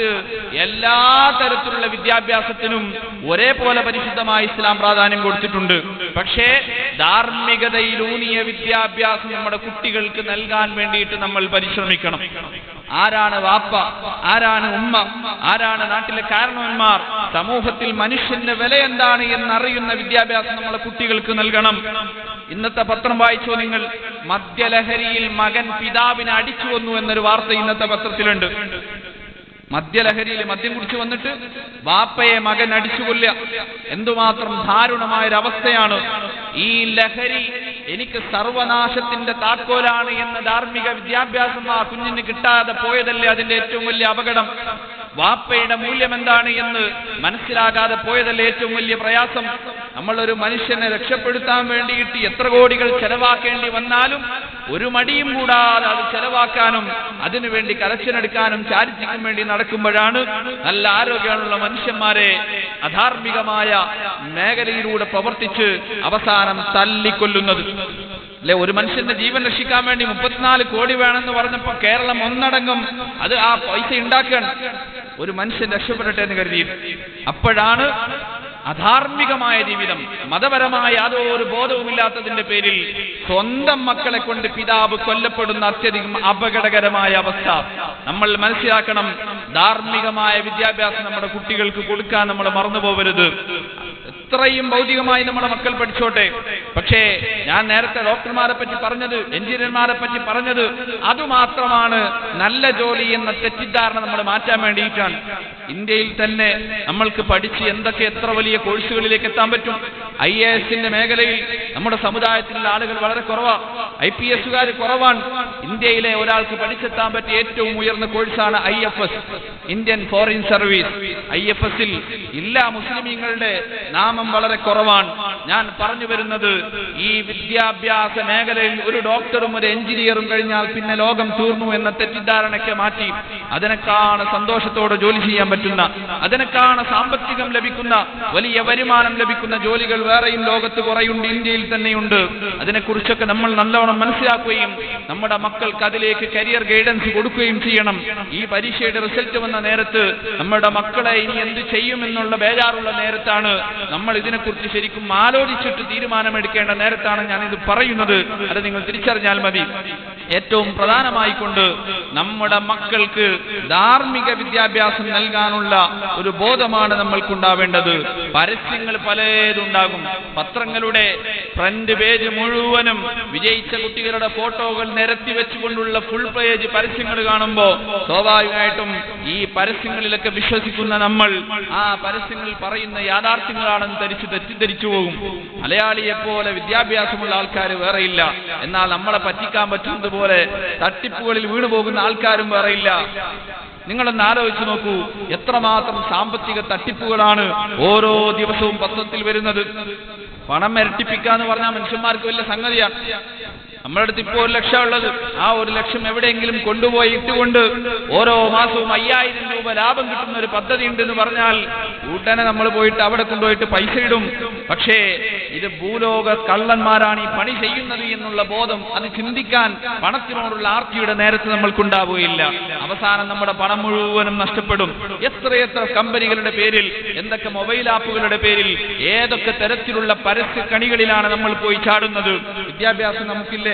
എല്ലാ തരത്തിലുള്ള വിദ്യാഭ്യാസത്തിനും ഒരേപോലെ പരിശുദ്ധമായ ഇസ്ലാം പ്രാധാന്യം കൊടുത്തിട്ടുണ്ട്. പക്ഷേ ധാർമ്മികതയിലൂന്നിയ വിദ്യാഭ്യാസം നമ്മുടെ കുട്ടികൾക്ക് നൽകാൻ വേണ്ടിയിട്ട് നമ്മൾ പരിശ്രമിക്കണം. ആരാണ് വാപ്പ? ആരാണ് ഉമ്മ? ആരാണ് നാട്ടിലെ കാരണവന്മാർ? സമൂഹത്തിൽ മനുഷ്യന്റെ വില എന്താണ് എന്നറിയുന്ന വിദ്യാഭ്യാസം നമ്മളെ കുട്ടികൾക്ക് നൽകണം. ഇന്നത്തെ പത്രം വായിച്ചോ നിങ്ങൾ? മദ്യലഹരിയിൽ മകൻ പിതാവിനെ അടിച്ചു വന്നു എന്നൊരു വാർത്ത ഇന്നത്തെ പത്രത്തിലുണ്ട്. മദ്യലഹരിയിൽ മദ്യം കുടിച്ചു വന്നിട്ട് വാപ്പയെ മകൻ അടിച്ചു കൊല്ലുക എന്തുമാത്രം ദാരുണമായ ഒരു അവസ്ഥയാണ് ഈ ലഹരി എനിക്ക് സർവനാശത്തിന്റെ താക്കോലാണ് എന്ന ധാർമ്മിക വിദ്യാഭ്യാസം ആ കുഞ്ഞിന് കിട്ടാതെ പോയതല്ലേ അതിന്റെ ഏറ്റവും വലിയ അപകടം. വാപ്പയുടെ മൂല്യം എന്താണ് എന്ന് മനസ്സിലാകാതെ പോയതല്ലേ ഏറ്റവും വലിയ പ്രയാസം. നമ്മളൊരു മനുഷ്യനെ രക്ഷപ്പെടുത്താൻ വേണ്ടിയിട്ട് എത്ര കോടികൾ ചെലവാക്കേണ്ടി വന്നാലും ഒരു മടിയും കൂടാതെ അത് ചെലവാക്കാനും അതിനുവേണ്ടി കലക്ഷനെടുക്കാനും ചാരിറ്റിക്കും വേണ്ടി നടക്കുമ്പോഴാണ് നല്ല ആരോഗ്യമുള്ള മനുഷ്യന്മാരെ അധാർമികമായ മേഖലയിലൂടെ പ്രവർത്തിച്ച് അവസാനം തല്ലിക്കൊല്ലുന്നത്. അല്ലെ ഒരു മനുഷ്യന്റെ ജീവൻ രക്ഷിക്കാൻ വേണ്ടി മുപ്പത്തിനാല് കോടി വേണമെന്ന് പറഞ്ഞപ്പോ കേരളം ഒന്നടങ്കം അത് ആ പൈസ ഉണ്ടാക്കാൻ ഒരു മനുഷ്യൻ രക്ഷപ്പെടട്ടെ എന്ന് കരുതി അപ്പോഴാണ് അധാർമികമായ ജീവിതം മതപരമായ യാതൊരു ബോധവുമില്ലാത്തതിന്റെ പേരിൽ സ്വന്തം മക്കളെ കൊണ്ട് പിതാവ് കൊല്ലപ്പെടുന്ന അത്യധികം അപകടകരമായ അവസ്ഥ. നമ്മൾ മനസ്സിലാക്കണം ധാർമ്മികമായ വിദ്യാഭ്യാസം നമ്മുടെ കുട്ടികൾക്ക് കൊടുക്കാൻ നമ്മൾ മറന്നുപോകരുത്. എത്രയും ഭൗതികമായി നമ്മളെ മക്കൾ പഠിച്ചോട്ടെ. പക്ഷേ ഞാൻ നേരത്തെ ഡോക്ടർമാരെ പറ്റി പറഞ്ഞത് എഞ്ചിനീയർമാരെ പറ്റി പറഞ്ഞത് അതുമാത്രമാണ്. നല്ല ജോലി എന്ന തെറ്റിദ്ധാരണ നമ്മൾ മാറ്റാൻ വേണ്ടിയിട്ടാണ്. ഇന്ത്യയിൽ തന്നെ നമ്മൾക്ക് പഠിച്ച് എന്തൊക്കെ എത്ര വലിയ കോഴ്സുകളിലേക്ക് എത്താൻ പറ്റും? ഐ എ എസിന്റെ മേഖലയിൽ നമ്മുടെ സമുദായത്തിലുള്ള ആളുകൾ വളരെ കുറവാ. ഐ പി എസുകാർ കുറവാണ്. ഇന്ത്യയിലെ ഒരാൾക്ക് പഠിച്ചെത്താൻ പറ്റിയ ഏറ്റവും ഉയർന്ന കോഴ്സാണ് I F S Indian foreign service. I F എസിൽ എല്ലാ മുസ്ലിമീങ്ങളുടെ നാമം വളരെ കുറവാണ്. ഞാൻ പറഞ്ഞു വരുന്നത് ഈ വിദ്യാഭ്യാസ മേഖലയിൽ ഒരു ഡോക്ടറും ഒരു എഞ്ചിനീയറും കഴിഞ്ഞാൽ പിന്നെ ലോകം തീർന്നു എന്ന തെറ്റിദ്ധാരണയ്ക്ക് മാറ്റി. അതിനേക്കാണ് സന്തോഷത്തോടെ ജോലി ചെയ്യാൻ പറ്റുന്ന അതിനേക്കാണ് സാമ്പത്തികം ലഭിക്കുന്ന വലിയ വരുമാനം ലഭിക്കുന്ന ജോലികൾ വേറെയും ലോകത്ത് കുറയുണ്ട് ഇന്ത്യയിൽ തന്നെയുണ്ട്. അതിനെക്കുറിച്ചൊക്കെ നമ്മൾ നല്ലവണ്ണം മനസ്സിലാക്കുകയും നമ്മുടെ മക്കൾക്ക് അതിലേക്ക് കരിയർ ഗൈഡൻസ് കൊടുക്കുകയും ചെയ്യണം. ഈ പരീക്ഷയുടെ റിസൾട്ട് വന്ന നേരത്ത് നമ്മുടെ മക്കളെ ഇനി എന്ത് ചെയ്യുമെന്നുള്ള ബേജാറുള്ള നേരത്താണ് നമ്മൾ ഇതിനെക്കുറിച്ച് ശരിക്കും ആലോചിച്ചിട്ട് തീരുമാനമെടുക്കേണ്ട നേരത്താണ് ഞാൻ ഇത് പറയുന്നത്. അത് നിങ്ങൾ തിരിച്ചറിഞ്ഞാൽ മതി. ഏറ്റവും പ്രധാനമായിക്കൊണ്ട് നമ്മുടെ മക്കൾക്ക് ധാർമ്മിക വിദ്യാഭ്യാസം നൽകാനുള്ള ഒരു ബോധമാണ് നമ്മൾക്കുണ്ടാവേണ്ടത്. പരസ്യങ്ങൾ പലതുണ്ടാകും. പത്രങ്ങളുടെ ഫ്രണ്ട് പേജ് മുഴുവനും വിജയിച്ച കുട്ടികളുടെ ഫോട്ടോകൾ നിരത്തി വെച്ചുകൊണ്ടുള്ള ഫുൾ പേജ് പരസ്യങ്ങൾ കാണുമ്പോൾ സ്വാഭാവികമായിട്ടും ഈ പരസ്യങ്ങളിലൊക്കെ വിശ്വസിക്കുന്ന നമ്മൾ ആ പരസ്യങ്ങൾ പറയുന്ന യാഥാർത്ഥ്യങ്ങളാണെന്ന് ധരിച്ച് തെറ്റിദ്ധരിച്ചു പോകും. മലയാളിയെ പോലെ വിദ്യാഭ്യാസമുള്ള ആൾക്കാർ വേറെയില്ല. എന്നാൽ നമ്മളെ പറ്റിക്കാൻ പറ്റുന്നത് പോലെ തട്ടിപ്പുകളിൽ വീണു പോകുന്ന ആൾക്കാരും വേറെയില്ല നിങ്ങളൊന്ന് ആലോചിച്ച് നോക്കൂ. എത്രമാത്രം സാമ്പത്തിക തട്ടിപ്പുകളാണ് ഓരോ ദിവസവും പത്രത്തിൽ വരുന്നത്. പണം ഇരട്ടിപ്പിക്കുക എന്ന് പറഞ്ഞാൽ മനുഷ്യന്മാർക്ക് വലിയ സംഗതിയാണ് നമ്മുടെ അടുത്ത് ഇപ്പോൾ ഒരു ലക്ഷം ഉള്ളത് ആ ഒരു ലക്ഷം എവിടെയെങ്കിലും കൊണ്ടുപോയി ഇട്ടുകൊണ്ട് ഓരോ മാസവും അയ്യായിരം രൂപ ലാഭം കിട്ടുന്ന ഒരു പദ്ധതി ഉണ്ടെന്ന് പറഞ്ഞാൽ ഉടനെ നമ്മൾ പോയിട്ട് അവിടെ കൊണ്ടുപോയിട്ട് പൈസ ഇടും. പക്ഷേ ഇത് ഭൂലോക കള്ളന്മാരാണ് ഈ പണി ചെയ്യുന്നത് എന്നുള്ള ബോധം അത് ചിന്തിക്കാൻ പണത്തിനോടുള്ള ആർത്തിയുടെ നേരത്തെ നമ്മൾക്കുണ്ടാവുകയില്ല. അവസാനം നമ്മുടെ പണം മുഴുവനും നഷ്ടപ്പെടും. എത്രയെത്ര കമ്പനികളുടെ പേരിൽ എന്തൊക്കെ മൊബൈൽ ആപ്പുകളുടെ പേരിൽ ഏതൊക്കെ തരത്തിലുള്ള പരസ്യ കണികളിലാണ് നമ്മൾ പോയി ചാടുന്നത്? വിദ്യാഭ്യാസം നമുക്കില്ലേ?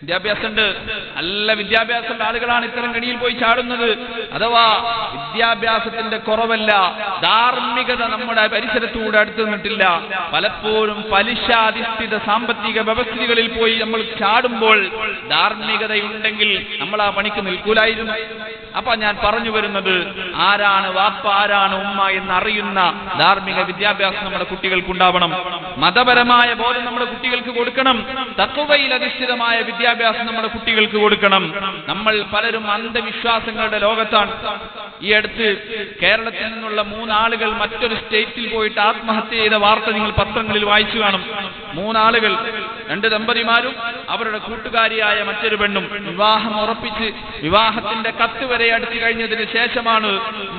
വിദ്യാഭ്യാസമുണ്ട്. നല്ല വിദ്യാഭ്യാസമുള്ള ആളുകളാണ് ഇത്തരം കണിയിൽ പോയി ചാടുന്നത്. അഥവാ വിദ്യാഭ്യാസത്തിന്റെ കുറവല്ല ധാർമ്മികത നമ്മുടെ പരിസരത്തൂടെ അടുത്തു നിന്നിട്ടില്ല. പലപ്പോഴും പലിശാധിഷ്ഠിത സാമ്പത്തിക വ്യവസ്ഥകളിൽ പോയി നമ്മൾ ചാടുമ്പോൾ ധാർമ്മികതയുണ്ടെങ്കിൽ നമ്മൾ ആ പണിക്ക് നിൽക്കൂലായിരുന്നു. അപ്പൊ ഞാൻ പറഞ്ഞു വരുന്നത് ആരാണ് വാപ്പ ആരാണ് ഉമ്മ എന്നറിയുന്ന ധാർമ്മിക വിദ്യാഭ്യാസം നമ്മുടെ കുട്ടികൾക്ക് ഉണ്ടാവണം മതപരമായ ബോധം നമ്മുടെ കുട്ടികൾക്ക് കൊടുക്കണം. തത്വയിൽ അധിഷ്ഠിതമായ വിദ്യാഭ്യാസം നമ്മുടെ കുട്ടികൾക്ക് കൊടുക്കണം. നമ്മൾ പലരും അന്ധവിശ്വാസങ്ങളുടെ ലോകത്താണ്. ഈ അടുത്ത് കേരളത്തിൽ നിന്നുള്ള മൂന്നാളുകൾ മറ്റൊരു സ്റ്റേറ്റിൽ പോയിട്ട് ആത്മഹത്യ ചെയ്ത വാർത്ത നിങ്ങൾ പത്രങ്ങളിൽ വായിച്ചു കാണും. മൂന്നാളുകൾ രണ്ട് ദമ്പതിമാരും അവരുടെ കൂട്ടുകാരിയായ മറ്റൊരു പെണ്ണും വിവാഹം ഉറപ്പിച്ച് വിവാഹത്തിന്റെ കത്ത് വരെ അടുത്തു കഴിഞ്ഞതിന് ശേഷമാണ്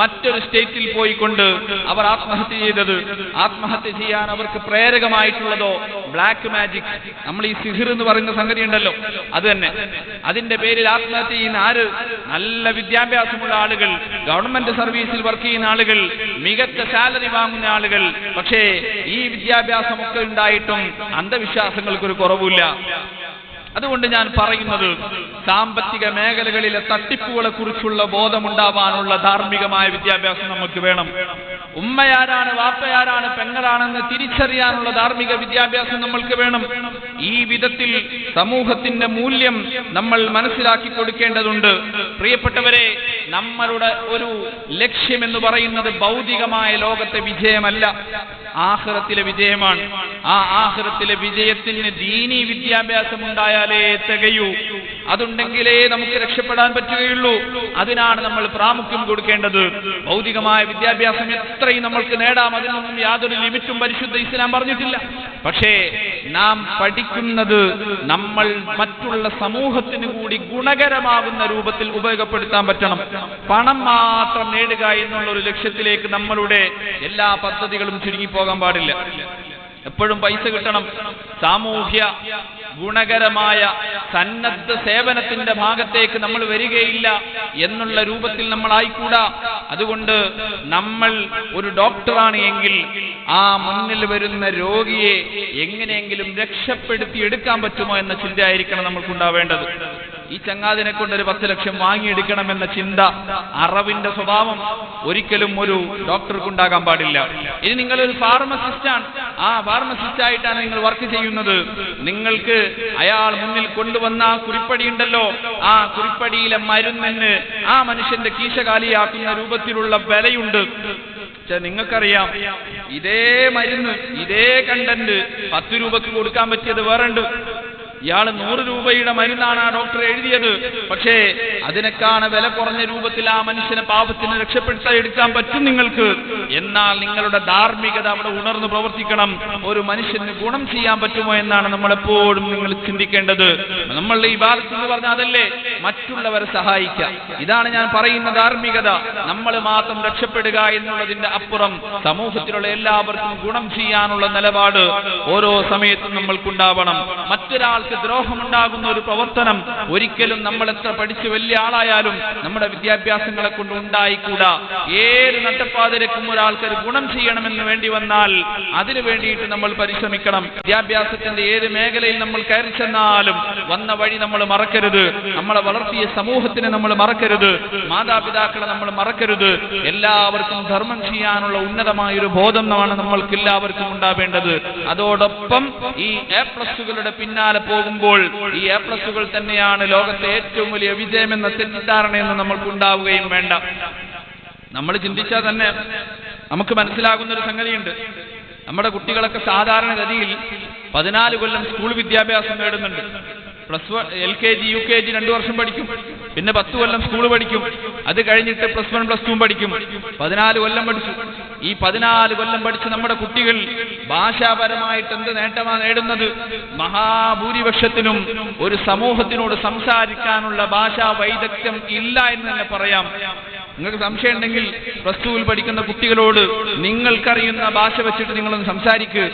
മറ്റൊരു സ്റ്റേറ്റിൽ പോയിക്കൊണ്ട് അവർ ആത്മഹത്യ ചെയ്തത്. ആത്മഹത്യ ചെയ്യാൻ അവർക്ക് പ്രേരകമായിട്ടുള്ളതോ ബ്ലാക്ക് മാജിക്. നമ്മൾ ഈ സിഹിർ എന്ന് പറയുന്ന സംഗതി ഉണ്ടല്ലോ അത് തന്നെ. അതിന്റെ പേരിൽ ആത്മഹത്യ ചെയ്യുന്ന ആര്? നല്ല വിദ്യാഭ്യാസമുള്ള ആളുകൾ ഗവൺമെന്റ് സർവീസിൽ വർക്ക് ചെയ്യുന്ന ആളുകൾ മികച്ച സാലറി വാങ്ങുന്ന ആളുകൾ. പക്ഷേ ഈ വിദ്യാഭ്യാസമൊക്കെ ഉണ്ടായിട്ടും അന്ധവിശ്വാസങ്ങൾക്കൊരു കുറവില്ല അതുകൊണ്ട് ഞാൻ പറയുന്നത് സാമ്പത്തിക മേഖലകളിലെ തട്ടിപ്പുകളെ കുറിച്ചുള്ള ബോധമുണ്ടാവാനുള്ള ധാർമ്മികമായ വിദ്യാഭ്യാസം നമുക്ക് വേണം. ഉമ്മയാരാണ് വാപ്പയാരാണ് പെങ്ങളാണെന്ന് തിരിച്ചറിയാനുള്ള ധാർമ്മിക വിദ്യാഭ്യാസം നമ്മൾക്ക് വേണം. ഈ വിധത്തിൽ സമൂഹത്തിന്റെ മൂല്യം നമ്മൾ മനസ്സിലാക്കി കൊടുക്കേണ്ടതുണ്ട്. പ്രിയപ്പെട്ടവരെ നമ്മളുടെ ഒരു ലക്ഷ്യം എന്ന് പറയുന്നത് ഭൗതികമായ ലോകത്തെ വിജയമല്ല. ആഹ്റത്തിലെ വിജയമാണ്. ആ ആഹ്റത്തിലെ വിജയത്തിന് ദീനീ വിദ്യാഭ്യാസം ഉണ്ടായാലേ തികയൂ. അതുണ്ടെങ്കിലേ നമുക്ക് രക്ഷപ്പെടാൻ പറ്റുകയുള്ളൂ. അതിനാണ് നമ്മൾ പ്രാമുഖ്യം കൊടുക്കേണ്ടത്. ഭൗതികമായ വിദ്യാഭ്യാസം എത്രയും നമ്മൾക്ക് നേടാം. അതിനൊന്നും യാതൊരു ലിമിറ്റും പരിശുദ്ധ ഇസ്ലാം പറഞ്ഞിട്ടില്ല. പക്ഷേ നാം പഠിക്കുന്നത് നമ്മൾ മറ്റുള്ള സമൂഹത്തിന് കൂടി ഗുണകരമാകുന്ന രൂപത്തിൽ ഉപയോഗപ്പെടുത്താൻ പറ്റണം. പണം മാത്രം നേടുക എന്നുള്ള ഒരു ലക്ഷ്യത്തിലേക്ക് നമ്മളുടെ എല്ലാ പദ്ധതികളും ചുരുങ്ങിപ്പോകാൻ പാടില്ല. എപ്പോഴും പൈസ കിട്ടണം. സാമൂഹ്യ ഗുണകരമായ സന്നദ്ധ സേവനത്തിന്റെ ഭാഗത്തേക്ക് നമ്മൾ വരികയില്ല എന്നുള്ള രൂപത്തിൽ നമ്മൾ ആയിക്കൂടാ. അതുകൊണ്ട് നമ്മൾ ഒരു ഡോക്ടറാണ് എങ്കിൽ ആ മുന്നിൽ വരുന്ന രോഗിയെ എങ്ങനെയെങ്കിലും രക്ഷപ്പെടുത്തി എടുക്കാൻ പറ്റുമോ എന്ന ചിന്തയായിരിക്കണം നമ്മൾക്കുണ്ടാവേണ്ടത്. ഈ ചങ്ങാതിനെ കൊണ്ട് ഒരു പത്ത് ലക്ഷം വാങ്ങിയെടുക്കണമെന്ന ചിന്ത അറവിന്റെ സ്വഭാവം ഒരിക്കലും ഒരു ഡോക്ടർക്ക് ഉണ്ടാകാൻ പാടില്ല. ഇനി നിങ്ങളൊരു ഫാർമസിസ്റ്റാണ് ആ ഫാർമസിസ്റ്റ് ആയിട്ടാണ് നിങ്ങൾ വർക്ക് ചെയ്യുന്നത്. നിങ്ങൾക്ക് അയാൾ മുന്നിൽ കൊണ്ടുവന്ന ആ കുറിപ്പടി ഉണ്ടല്ലോ. ആ കുറിപ്പടിയിലെ മരുന്നിന് ആ മനുഷ്യന്റെ കീശകാലിയാക്കുന്ന രൂപത്തിലുള്ള വിലയുണ്ട്. നിങ്ങൾക്കറിയാം ഇതേ മരുന്ന് ഇതേ കണ്ടന്റ് പത്ത് രൂപക്ക് കൊടുക്കാൻ പറ്റിയത് വേറുണ്ട് ഇയാൾ നൂറ് രൂപയുടെ മരുന്നാണ് ആ ഡോക്ടർ എഴുതിയത്. പക്ഷേ അതിനേക്കാണ് വില കുറഞ്ഞ രൂപത്തിൽ ആ മനുഷ്യനെ പാപത്തിന് രക്ഷപ്പെടുത്താൻ എടുക്കാൻ പറ്റും നിങ്ങൾക്ക്. എന്നാൽ നിങ്ങളുടെ ധാർമ്മികത അവിടെ ഉണർന്ന് പ്രവർത്തിക്കണം. ഒരു മനുഷ്യന് ഗുണം ചെയ്യാൻ പറ്റുമോ എന്നാണ് നമ്മൾ എപ്പോഴും നിങ്ങൾ ചിന്തിക്കേണ്ടത്. നമ്മളുടെ ഈ ഭാഗത്ത് എന്ന് പറഞ്ഞാൽ അതല്ലേ? മറ്റുള്ളവരെ സഹായിക്കാം ഇതാണ് ഞാൻ പറയുന്ന ധാർമ്മികത. നമ്മൾ മാത്രം രക്ഷപ്പെടുക എന്നുള്ളതിന്റെ അപ്പുറം സമൂഹത്തിലുള്ള എല്ലാവർക്കും ഗുണം ചെയ്യാനുള്ള നിലപാട് ഓരോ സമയത്തും നമ്മൾക്കുണ്ടാവണം. മറ്റൊരാൾക്ക് ദ്രോഹമുണ്ടാകുന്ന ഒരു പ്രവർത്തനം ഒരിക്കലും നമ്മൾ എത്ര പഠിച്ച് വലിയ ആളായാലും നമ്മുടെ വിദ്യാഭ്യാസങ്ങളെ കൊണ്ട് ഉണ്ടായിക്കൂടാ. ഏത് നട്ടപ്പാതിരക്കും ഒരാൾക്ക് ഒരു ഗുണം ചെയ്യണമെന്ന് വേണ്ടി വന്നാൽ അതിനു വേണ്ടിയിട്ട് നമ്മൾ പരിശ്രമിക്കണം. വിദ്യാഭ്യാസത്തിന്റെ ഏത് മേഖലയിൽ നമ്മൾ കയറി ചെന്നാലും വന്ന വഴി നമ്മൾ മറക്കരുത്. നമ്മളെ വളർത്തിയ സമൂഹത്തിനെ നമ്മൾ മറക്കരുത്. മാതാപിതാക്കളെ നമ്മൾ മറക്കരുത്. എല്ലാവർക്കും ധർമ്മം ചെയ്യാനുള്ള ഉന്നതമായൊരു ബോധമാണ് നമ്മൾക്ക് എല്ലാവർക്കും ഉണ്ടാവേണ്ടത്. അതോടൊപ്പം ഈ എ പ്ലസുകളുടെ പിന്നാലെ പോകുമ്പോൾ ഈ എ പ്ലസുകൾ തന്നെയാണ് ലോകത്തെ ഏറ്റവും വലിയ വിജയമെന്ന തെറ്റിദ്ധാരണയെന്ന് നമ്മൾക്കുണ്ടാവുകയും വേണ്ട. നമ്മൾ ചിന്തിച്ചാൽ തന്നെ നമുക്ക് മനസ്സിലാകുന്ന ഒരു സംഗതിയുണ്ട്. നമ്മുടെ കുട്ടികളൊക്കെ സാധാരണഗതിയിൽ പതിനാല് കൊല്ലം സ്കൂൾ വിദ്യാഭ്യാസം നേടുന്നുണ്ട്. Plus one L K G U K G രണ്ടു വർഷം പഠിക്കും. പിന്നെ പത്ത് കൊല്ലം സ്കൂൾ പഠിക്കും. അത് കഴിഞ്ഞിട്ട് പ്ലസ് വൺ പ്ലസ് ടു പഠിക്കും. പതിനാല് കൊല്ലം പഠിച്ചു. ഈ പതിനാല് കൊല്ലം പഠിച്ച് നമ്മുടെ കുട്ടികൾ ഭാഷാപരമായിട്ട് എന്ത് നേട്ടമാണ് നേടുന്നത്? മഹാഭൂരിപക്ഷത്തിനും ഒരു സമൂഹത്തിനോട് സംസാരിക്കാനുള്ള ഭാഷാ വൈദഗ്ധ്യം ഇല്ല എന്ന് തന്നെ പറയാം. നിങ്ങൾക്ക് സംശയം ഉണ്ടെങ്കിൽ പ്ലസ് ടുവിൽ പഠിക്കുന്ന കുട്ടികളോട് നിങ്ങൾക്കറിയുന്ന ഭാഷ വെച്ചിട്ട് നിങ്ങളൊന്ന് സംസാരിക്ക്.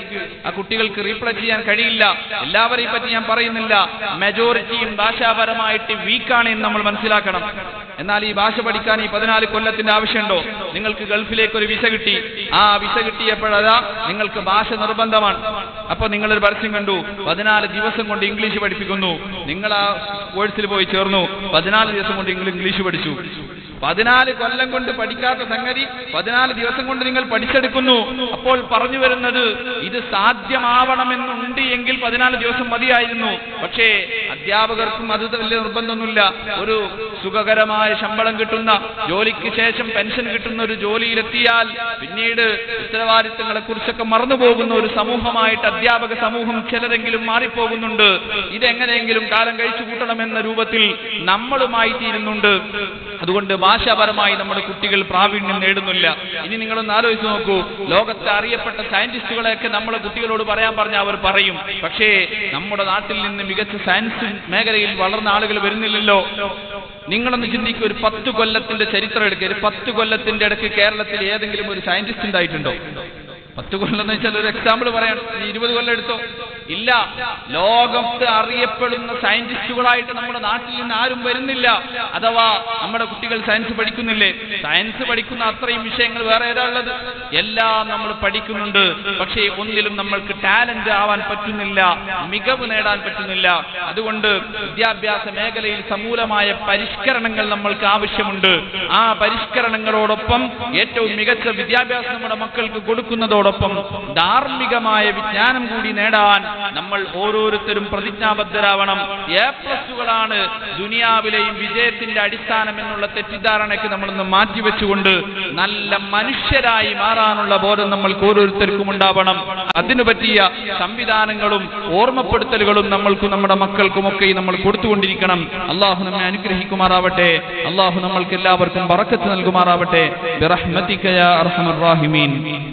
ആ കുട്ടികൾക്ക് റീപ്ലൈ ചെയ്യാൻ കഴിയില്ല. എല്ലാവരെയും പറ്റി ഞാൻ പറയുന്നില്ല. മെജോറിറ്റിയും ഭാഷാപരമായിട്ട് വീക്കാണ് എന്ന് നമ്മൾ മനസ്സിലാക്കണം. എന്നാൽ ഈ ഭാഷ പഠിക്കാൻ ഈ പതിനാല് കൊല്ലത്തിന്റെ ആവശ്യമുണ്ടോ? നിങ്ങൾക്ക് ഗൾഫിലേക്ക് ഒരു വിസ കിട്ടി. ആ വിസ കിട്ടിയപ്പോഴതാ നിങ്ങൾക്ക് ഭാഷ നിർബന്ധമാണ്. അപ്പൊ നിങ്ങളൊരു പരസ്യം കണ്ടു. പതിനാല് ദിവസം കൊണ്ട് ഇംഗ്ലീഷ് പഠിപ്പിക്കുന്നു. നിങ്ങൾ ആ കോഴ്സിൽ പോയി ചേർന്നു. പതിനാല് ദിവസം കൊണ്ട് നിങ്ങൾ ഇംഗ്ലീഷ് പഠിച്ചു. പതിനാല് കൊല്ലം കൊണ്ട് പഠിക്കാത്ത സംഗതി പതിനാല് ദിവസം കൊണ്ട് നിങ്ങൾ പഠിച്ചെടുക്കുന്നു. അപ്പോൾ പറഞ്ഞു വരുന്നത് ഇത് സാധ്യമാവണമെന്നുണ്ട് എങ്കിൽ പതിനാല് ദിവസം മതിയായിരുന്നു. പക്ഷേ അധ്യാപകർക്കും അത് വലിയ നിർബന്ധമൊന്നുമില്ല. ഒരു സുഖകരമായ ശമ്പളം കിട്ടുന്ന ജോലിക്ക് ശേഷം പെൻഷൻ കിട്ടുന്ന ഒരു ജോലിയിലെത്തിയാൽ പിന്നീട് ഉത്തരവാദിത്തങ്ങളെ കുറിച്ചൊക്കെ മറന്നുപോകുന്ന ഒരു സമൂഹമായിട്ട് അധ്യാപക സമൂഹം ചിലരെങ്കിലും മാറിപ്പോകുന്നുണ്ട്. ഇതെങ്ങനെയെങ്കിലും കാലം കഴിച്ചു കൂട്ടണമെന്ന രൂപത്തിൽ നമ്മളുമായി തീരുന്നുണ്ട്. അതുകൊണ്ട് ഭാഷാപരമായി നമ്മുടെ കുട്ടികൾ പ്രാവീണ്യം നേടുന്നില്ല. ഇനി നിങ്ങളൊന്ന് ആലോചിച്ച് നോക്കൂ. ലോകത്തെ അറിയപ്പെട്ട സയന്റിസ്റ്റുകളെയൊക്കെ നമ്മളെ കുട്ടികളോട് പറയാൻ പറഞ്ഞ അവർ പറയും. പക്ഷേ നമ്മുടെ നാട്ടിൽ നിന്ന് മികച്ച സയൻസ് മേഖലയിൽ വളർന്ന ആളുകൾ വരുന്നില്ലല്ലോ. നിങ്ങളൊന്ന് ചിന്തിക്കുക ഒരു പത്ത് കൊല്ലത്തിന്റെ ചരിത്രം എടുക്കുക ഒരു പത്ത് കൊല്ലത്തിന്റെ ഇടയ്ക്ക് കേരളത്തിൽ ഏതെങ്കിലും ഒരു സയന്റിസ്റ്റ് ഉണ്ടായിട്ടുണ്ടോ? പത്ത് കൊല്ലം എന്ന് വെച്ചാൽ ഒരു എക്സാമ്പിൾ പറയാം നീ ഇരുപത് കൊല്ലം എടുത്തോ ഇല്ല. ലോകത്ത് അറിയപ്പെടുന്ന സയന്റിസ്റ്റുകളായിട്ട് നമ്മുടെ നാട്ടിൽ നിന്ന് ആരും വരുന്നില്ല. അഥവാ നമ്മുടെ കുട്ടികൾ സയൻസ് പഠിക്കുന്നില്ലേ? സയൻസ് പഠിക്കുന്ന അത്രയും വിഷയങ്ങൾ വേറെ ഏതാ ഉള്ളത്? എല്ലാം നമ്മൾ പഠിക്കുന്നുണ്ട്. പക്ഷേ ഒന്നിലും നമ്മൾക്ക് ടാലന്റ് ആവാൻ പറ്റുന്നില്ല. മികവ് നേടാൻ പറ്റുന്നില്ല. അതുകൊണ്ട് വിദ്യാഭ്യാസ മേഖലയിൽ സമൂലമായ പരിഷ്കരണങ്ങൾ നമ്മൾക്ക് ആവശ്യമുണ്ട്. ആ പരിഷ്കരണങ്ങളോടൊപ്പം ഏറ്റവും മികച്ച വിദ്യാഭ്യാസം നമ്മുടെ മക്കൾക്ക് കൊടുക്കുന്നതോടൊപ്പം ധാർമ്മികമായ വിജ്ഞാനം കൂടി നേടാൻ നമ്മൾ ഓരോരുത്തരും പ്രതിജ്ഞാബദ്ധരാവണം. എ പ്ലസുകളാണ് ദുനിയാവിലെയും വിജയത്തിന്റെ അടിസ്ഥാനം എന്നുള്ള തെറ്റിദ്ധാരണയ്ക്ക് നമ്മളൊന്ന് മാറ്റിവെച്ചുകൊണ്ട് നല്ല മനുഷ്യരായി മാറാനുള്ള ബോധം നമ്മൾക്ക് ഓരോരുത്തർക്കും ഉണ്ടാവണം. അതിനു പറ്റിയ സംവിധാനങ്ങളും ഓർമ്മപ്പെടുത്തലുകളും നമ്മൾക്കും നമ്മുടെ മക്കൾക്കുമൊക്കെ നമ്മൾ കൊടുത്തുകൊണ്ടിരിക്കണം. അള്ളാഹു നമ്മെ അനുഗ്രഹിക്കുമാറാവട്ടെ. അള്ളാഹു നമ്മൾക്ക് എല്ലാവർക്കും പറക്കത്ത് നൽകുമാറാവട്ടെ. ബിറഹ്മതിക യാ അർഹമർ